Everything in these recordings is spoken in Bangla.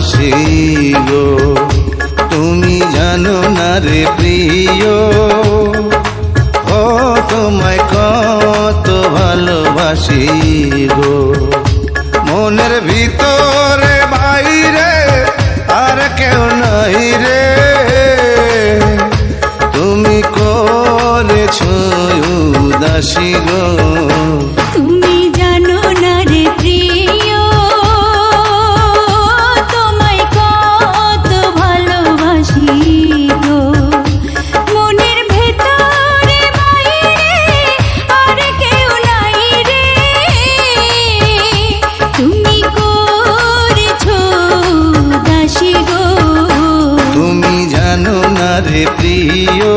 ভালোবাসি তুমি জানো না রে প্রিয়, ও তোমায় কত ভালোবাসি গো মনের ভিতরে বাইরে আর কেউ নাই রে। তুমি করেছ উদাসী গো। রে প্রিয়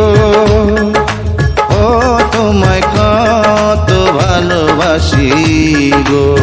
ও তোমায় কত ভালোবাসি গো।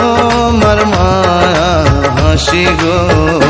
দেখি তোমার হাসি গো।